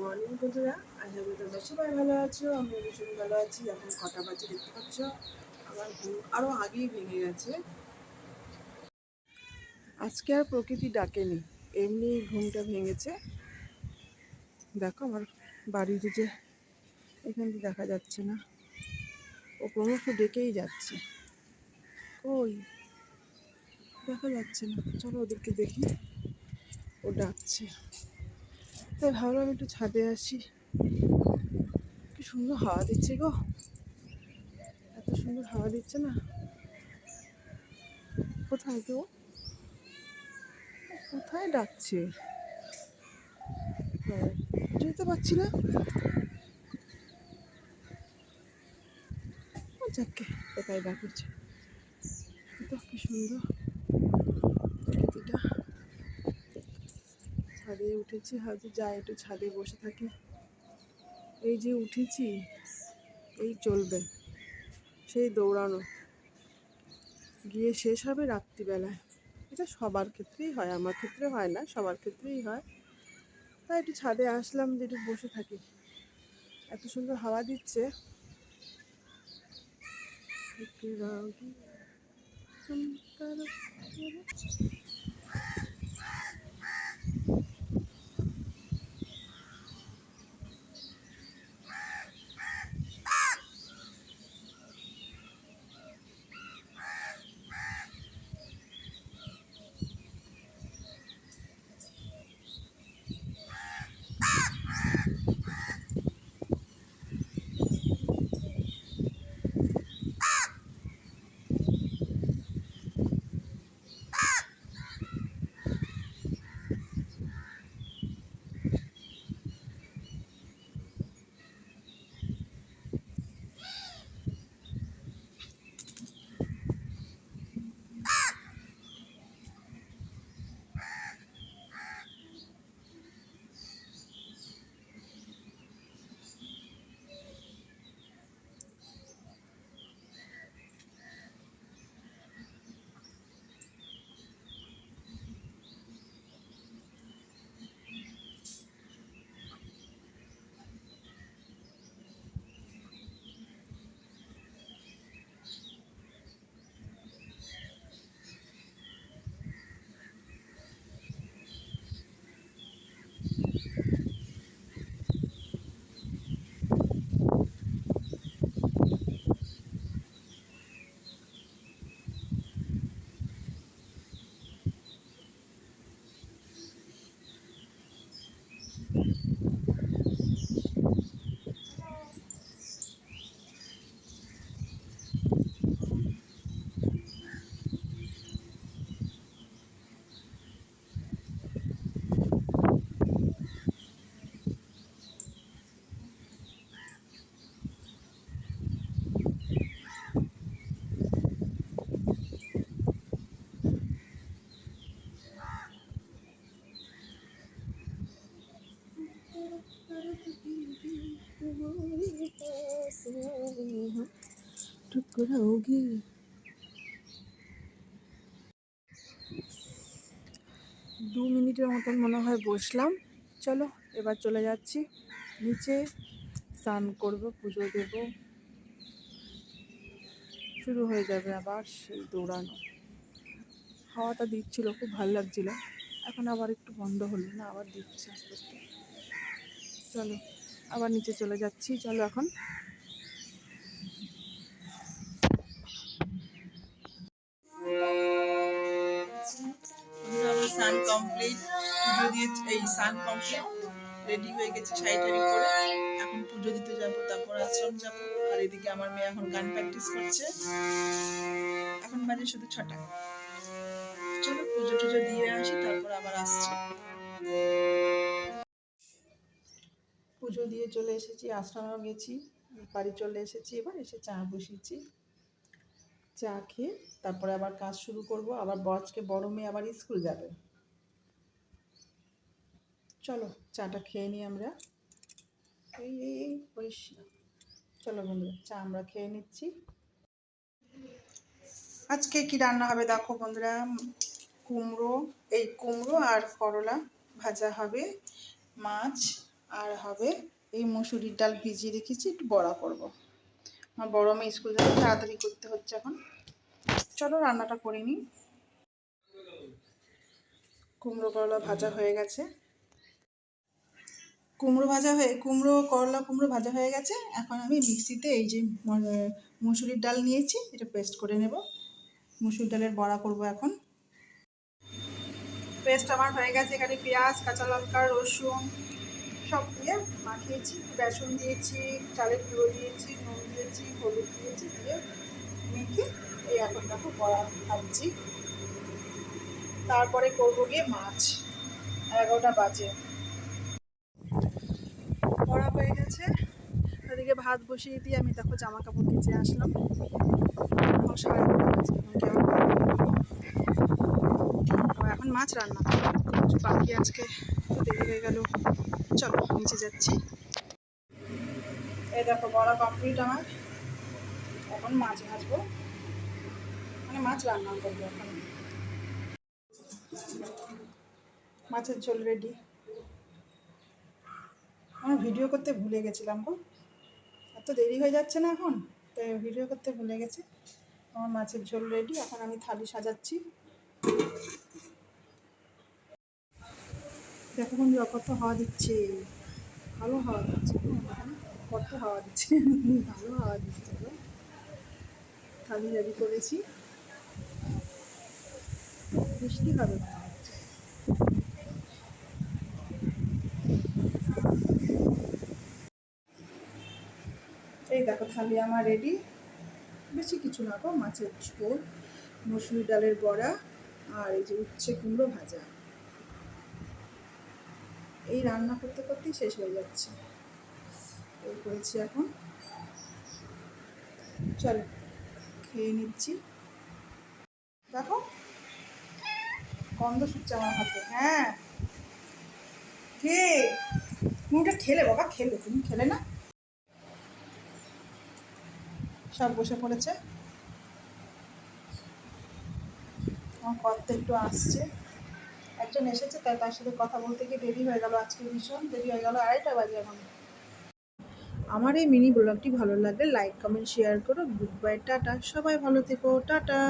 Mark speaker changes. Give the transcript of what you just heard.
Speaker 1: Morning বন্ধুরা। আশা করি তোমরা সবাই ভালো আছো আমি ভীষণ ভালো আছি। এখন কটা বাজে, দেখতে পাচ্ছ? আমার ঘুম আরও আগেই ভেঙে গেছে। আজকে আর প্রকৃতি ডাকেনি, এমনি ঘুমটা ভেঙেছে। দেখো, আমার বাড়ির যে এখান দিয়ে দেখা যাচ্ছে না, ও ক্রমশ ডেকেই যাচ্ছে। ওই দেখা যাচ্ছে না। চলো ওদেরকে দেখি, ও ডাকছে। তাই ভাবলাম একটু ছাদে আসি। কি সুন্দর হাওয়া দিচ্ছে গো। এত সুন্দর হাওয়া দিচ্ছে না। কোথায় গো? কোথায় ডাকছে? যেতে পারছি না। যাকে কোথায় ডাকছে? তো কি সুন্দর। ছাদে উঠেছি, হয়তো যাই একটু ছাদে বসে থাকি। এই যে উঠেছি, এই চলবে, সেই দৌড়ানো। গিয়ে শেষ হবে রাত্রিবেলায়। এটা সবার ক্ষেত্রেই হয়, আমার ক্ষেত্রে হয় না, সবার ক্ষেত্রেই হয়। তাই একটু ছাদে আসলাম, যে একটু বসে থাকি। এত সুন্দর হাওয়া দিচ্ছে। ठुकराओगे দু মিনিটের মতন মনে হয় বসলাম চলো এবার চলে যাচ্ছি নিচে স্নান করব পুজো দেব শুরু হয়ে যাবে আবার সেই দৌড়ানো হাওয়াটা দিচ্ছিল খুব ভালো লাগছিল এখন আবার একটু বন্ধ হলো না আবার দিচ্ছে আস্তে আস্তে চলো আবার নিচে চলে যাচ্ছি চলো এখন
Speaker 2: কমপ্লিট পুজো দিয়ে এই স্নান কমপ্লিট রেডি হয়ে গেছে শাড়ি টাড়ি পরে এখন পুজো দিতে যাব, তারপর আশ্রম যাব। আর এদিকে আমার মেয়ে এখন গান প্র্যাকটিস করছে। এখন বাজে শুধু ছটা। চলো পুজো টুজো দিয়ে আসি, তারপর আবার আসছি।
Speaker 1: পুজো দিয়ে চলে এসেছি, আশ্রমেও গেছি। বাড়ি চলে এসেছি, এবার এসে চা বসিয়েছি। চা খেয়ে তারপরে আবার কাজ শুরু করব। আবার বজকে বড় মেয়ে আবার স্কুল যাবে। চলো, চাটা খেয়ে নিই আমরা। এই এই। চলো বন্ধুরা, চা আমরা খেয়ে নিচ্ছি। আজকে কি রান্না হবে দেখো বন্ধুরা? কুমড়ো, এই কুমড়ো আর করলা ভাজা হবে, মাছ
Speaker 2: আর হবে এই মুসুরির ডাল ভিজিয়ে রেখেছি, একটু বড়া করব। আমার বড় মেয়ে স্কুল যাবে তাড়াতাড়ি করতে হচ্ছে এখন। চলো রান্নাটা করে নিই। কুমড়ো করলা ভাজা হয়ে গেছে। কুমড়ো ভাজা হয়ে, কুমড়ো, করলা কুমড়ো ভাজা হয়ে গেছে। এখন আমি মিক্সিতে এই যে মুসুরির ডাল নিয়েছি, এটা পেস্ট করে নেব। মুসুর ডালের বড়া করব এখন। পেস্ট আমার হয়ে গেছে, এখানে পেঁয়াজ, কাঁচা লঙ্কা, রসুন সব দিয়ে মাখিয়েছি, বেসন দিয়েছি, চালের গুঁড়ো দিয়েছি, নুন দিয়েছি, হলুদ দিয়েছি, দিয়ে মেখে এই এখন দেখো বড়া খাচ্ছি তারপরে করব গিয়ে মাছ। এগারোটা বাজে। হয়ে গেছে। ওদিকে ভাত বসিয়ে দিয়ে আমি দেখো জামা কাপড় কেচে আসলাম। এখন মাছ রান্না কিছু বাকি আজকে দেরি হয়ে গেল। চলো, নিচে যাচ্ছি। এই দেখো, বড়া কমপ্লিট আমার। এখন মাছ ভাজবো। মানে মাছ রান্না করব এখন। মাছের ঝোল রেডি আমি ভিডিও করতে ভুলে গেছিলাম গো। এত দেরি হয়ে যাচ্ছে না এখন? তো ভিডিও করতে ভুলে গেছি। আমার মাছের ঝোল রেডি এখন আমি থালি সাজাচ্ছি। দেখো বন্ধুরা কত হাওয়া দিচ্ছে। ভালো হাওয়া দিচ্ছে দেখো কত হাওয়া দিচ্ছে। ভালো হাওয়া দিচ্ছে। থালি রেডি করেছি। বৃষ্টি হবে মনে এই দেখো থালি আমার রেডি বেশি কিছু না গো, মাছের ঝোল, মসুরি ডালের বড়া আর এই যে উচ্ছে কুমড়ো ভাজা। এই রান্না করতে করতেই শেষ হয়ে যাচ্ছে। এই করেছি এখন। চলো, খেয়ে নিচ্ছি। দেখো, গন্ধ শুচ্ছে আমার হাতে। হ্যাঁ। কে তুমি ওটা খেলে বাবা, খেলে। তুমি খেলে না? সব বসে পড়েছে। কর্তা একটু আসছে। একজন এসেছে, তাই তার সাথে কথা বলতে গিয়ে দেরি হয়ে গেল আজকে ভীষণ। দেরি হয়ে গেল আড়াইটা বাজে এখন। আমার এই মিনি ব্লগটি ভালো লাগলে লাইক, কমেন্ট, শেয়ার করো। Good bye, tata. সবাই ভালো থেকো। টাটা।